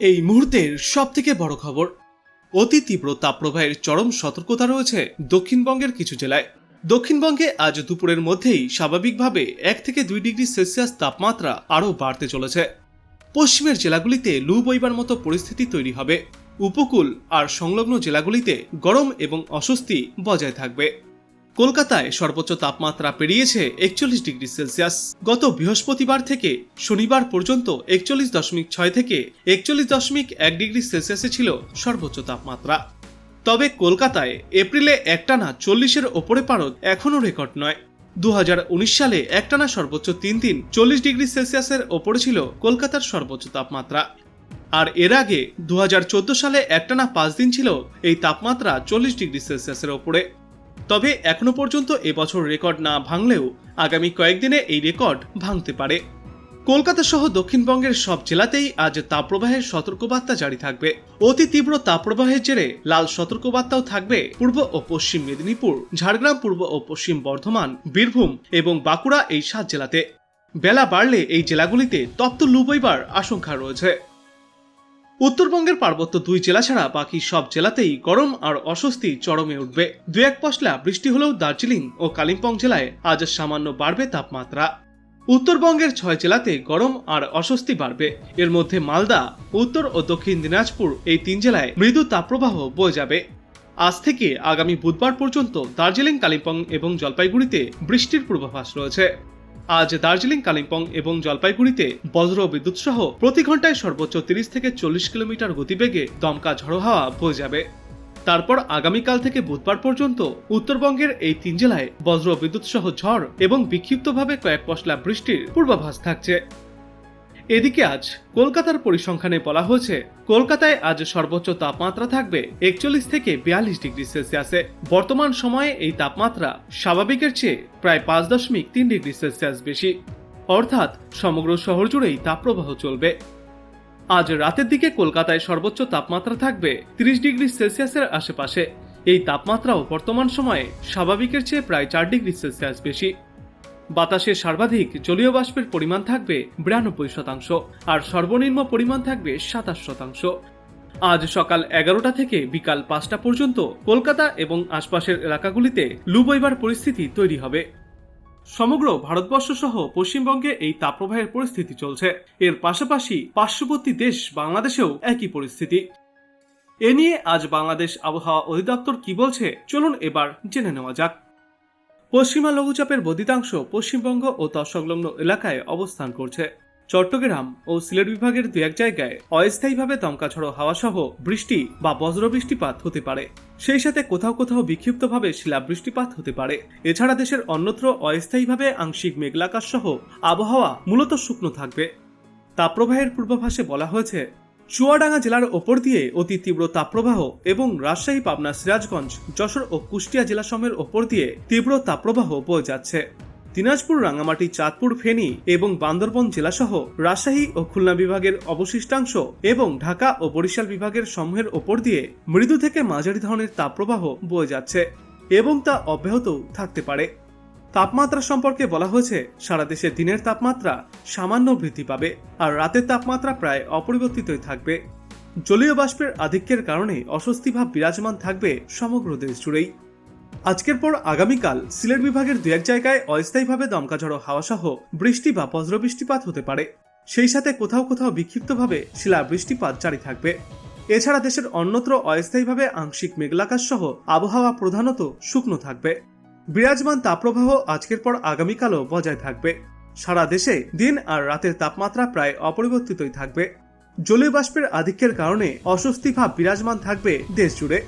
এই মুহূর্তের সব থেকে বড় খবর, অতি তীব্র তাপপ্রবাহের চরম সতর্কতা রয়েছে দক্ষিণবঙ্গের কিছু জেলায়। দক্ষিণবঙ্গে আজ দুপুরের মধ্যেই স্বাভাবিকভাবে এক থেকে দুই ডিগ্রি সেলসিয়াস তাপমাত্রা আরও বাড়তে চলেছে। পশ্চিমের জেলাগুলিতে লু বইবার মতো পরিস্থিতি তৈরি হবে। উপকূল আর সংলগ্ন জেলাগুলিতে গরম এবং অস্বস্তি বজায় থাকবে। কলকাতায় সর্বোচ্চ তাপমাত্রা পেরিয়েছে একচল্লিশ ডিগ্রি সেলসিয়াস। গত বৃহস্পতিবার থেকে শনিবার পর্যন্ত একচল্লিশ দশমিক ছয় থেকে একচল্লিশ দশমিক এক ডিগ্রি সেলসিয়াসে ছিল সর্বোচ্চ তাপমাত্রা। তবে কলকাতায় এপ্রিলে একটানা চল্লিশের ওপরে পারদ এখনও রেকর্ড নয়। দু সালে একটানা সর্বোচ্চ তিন দিন চল্লিশ ডিগ্রি সেলসিয়াসের ওপরে ছিল কলকাতার সর্বোচ্চ তাপমাত্রা। আর এর আগে দু হাজার চোদ্দ সালে একটানা পাঁচ দিন ছিল এই তাপমাত্রা চল্লিশ ডিগ্রি সেলসিয়াসের ওপরে। তবে এখনও পর্যন্ত এবছর রেকর্ড না ভাঙলেও আগামী কয়েকদিনে এই রেকর্ড ভাঙতে পারে। কলকাতা সহ দক্ষিণবঙ্গের সব জেলাতেই আজ তাপপ্রবাহের সতর্কবার্তা জারি থাকবে। অতি তীব্র তাপপ্রবাহের জেরে লাল সতর্কবার্তাও থাকবে পূর্ব ও পশ্চিম মেদিনীপুর, ঝাড়গ্রাম, পূর্ব ও পশ্চিম বর্ধমান, বীরভূম এবং বাঁকুড়া এই সাত জেলাতে। বেলা বাড়লে এই জেলাগুলিতে তপ্ত লু আশঙ্কা রয়েছে। উত্তরবঙ্গের পার্বত্য দুই জেলা ছাড়া বাকি সব জেলাতেই গরম আর অস্বস্তি চরমে উঠবে। দু এক পশলা বৃষ্টি হলেও দার্জিলিং ও কালিম্পং জেলায় আজ সামান্য বাড়বে তাপমাত্রা। উত্তরবঙ্গের ছয় জেলাতে গরম আর অস্বস্তি বাড়বে। এর মধ্যে মালদা, উত্তর ও দক্ষিণ দিনাজপুর এই তিন জেলায় মৃদু তাপপ্রবাহ বয়ে যাবে। আজ থেকে আগামী বুধবার পর্যন্ত দার্জিলিং, কালিম্পং এবং জলপাইগুড়িতে বৃষ্টির পূর্বাভাস রয়েছে। আজ দার্জিলিং, কালিম্পং এবং জলপাইগুড়িতে বজ্র বিদ্যুৎ সহ প্রতি ঘন্টায় সর্বোচ্চ তিরিশ থেকে চল্লিশ কিলোমিটার গতিবেগে দমকা ঝড়ো হাওয়া বয়ে যাবে। তারপর আগামীকাল থেকে বুধবার পর্যন্ত উত্তরবঙ্গের এই তিন জেলায় বজ্র বিদ্যুৎ সহ ঝড় এবং বিক্ষিপ্তভাবে কয়েক পশলা বৃষ্টির পূর্বাভাস থাকছে। এদিকে আজ কলকাতার পরিসংখ্যানে বলা হয়েছে, কলকাতায় আজ সর্বোচ্চ তাপমাত্রা থাকবে একচল্লিশ থেকে বিয়াল্লিশ ডিগ্রি সেলসিয়াসে। বর্তমান সময়ে এই তাপমাত্রা স্বাভাবিকের চেয়ে প্রায় পাঁচ দশমিক তিন ডিগ্রি সেলসিয়াস বেশি। অর্থাৎ সমগ্র শহর জুড়েই তাপপ্রবাহ চলবে। আজ রাতের দিকে কলকাতায় সর্বোচ্চ তাপমাত্রা থাকবে তিরিশ ডিগ্রি সেলসিয়াসের আশেপাশে। এই তাপমাত্রাও বর্তমান সময়ে স্বাভাবিকের চেয়ে প্রায় চার ডিগ্রি সেলসিয়াস বেশি। বাতাসে সর্বাধিক জলীয় বাষ্পের পরিমাণ থাকবে বিরানব্বই শতাংশ, আর সর্বনিম্ন পরিমাণ থাকবে সাতাশ শতাংশ। আজ সকাল এগারোটা থেকে বিকাল পাঁচটা পর্যন্ত কলকাতা এবং আশপাশের এলাকাগুলিতে লু বইবার পরিস্থিতি তৈরি হবে। সমগ্র ভারতবর্ষ সহ পশ্চিমবঙ্গে এই তাপপ্রবাহের পরিস্থিতি চলছে। এর পাশাপাশি পার্শ্ববর্তী দেশ বাংলাদেশেও একই পরিস্থিতি। এ নিয়ে আজ বাংলাদেশ আবহাওয়া অধিদপ্তর কি বলছে, চলুন এবার জেনে নেওয়া যাক। পশ্চিমা লঘুচাপের বদিতাংশ পশ্চিমবঙ্গ ও তৎসংলগ্ন এলাকায় অবস্থান করছে। চট্টগ্রাম ও সিলেট বিভাগের দু এক জায়গায় অস্থায়ীভাবে দমকাঝড়ো হাওয়া সহ বৃষ্টি বা বজ্র বৃষ্টিপাত হতে পারে। সেই সাথে কোথাও কোথাও বিক্ষিপ্তভাবে শিলা বৃষ্টিপাত হতে পারে। এছাড়া দেশের অন্যত্র অস্থায়ীভাবে আংশিক মেঘলাকাশ সহ আবহাওয়া মূলত শুকনো থাকবে। তাপপ্রবাহের পূর্বাভাসে বলা হয়েছে চুয়াডাঙ্গা জেলার ওপর দিয়ে অতি তীব্র তাপপ্রবাহ এবং রাজশাহী, পাবনা, সিরাজগঞ্জ, যশোর ও কুষ্টিয়া জেলাসমূহের ওপর দিয়ে তীব্র তাপপ্রবাহ বয়ে যাচ্ছে। দিনাজপুর রাঙামাটি চাঁদপুর, ফেনী এবং বান্দরবন জেলাসহ রাজশাহী ও খুলনা বিভাগের অবশিষ্টাংশ এবং ঢাকা ও বরিশাল বিভাগের সমূহের ওপর দিয়ে মৃদু থেকে মাঝারি ধরনের তাপপ্রবাহ বয়ে যাচ্ছে এবং তা অব্যাহত থাকতে পারে। তাপমাত্রা সম্পর্কে বলা হয়েছে, সারা দেশে দিনের তাপমাত্রা সামান্য বৃদ্ধি পাবে আর রাতের তাপমাত্রা প্রায় অপরিবর্তিতই থাকবে। জলীয় বাষ্পের আধিক্যের কারণে অস্বস্তি ভাব বিরাজমান থাকবে সমগ্র দেশ জুড়েই। আজকের পর আগামীকাল সিলেট বিভাগের দু এক জায়গায় অস্থায়ীভাবে দমকাঝড়ো হাওয়া সহ বৃষ্টি বা বজ্র বৃষ্টিপাত হতে পারে। সেই সাথে কোথাও কোথাও বিক্ষিপ্তভাবে শিলা বৃষ্টিপাত জারি থাকবে। এছাড়া দেশের অন্যত্র অস্থায়ীভাবে আংশিক মেঘলাকাশ সহ আবহাওয়া প্রধানত শুকনো থাকবে। বিরাজমান তাপপ্রবাহ আজকের পর আগামীকালও বজায় থাকবে। সারা দেশে দিন আর রাতের তাপমাত্রা প্রায় অপরিবর্তিতই থাকবে। জলীয় বাষ্পের আধিক্যের কারণে অস্বস্তিভাব বিরাজমান থাকবে দেশ জুড়ে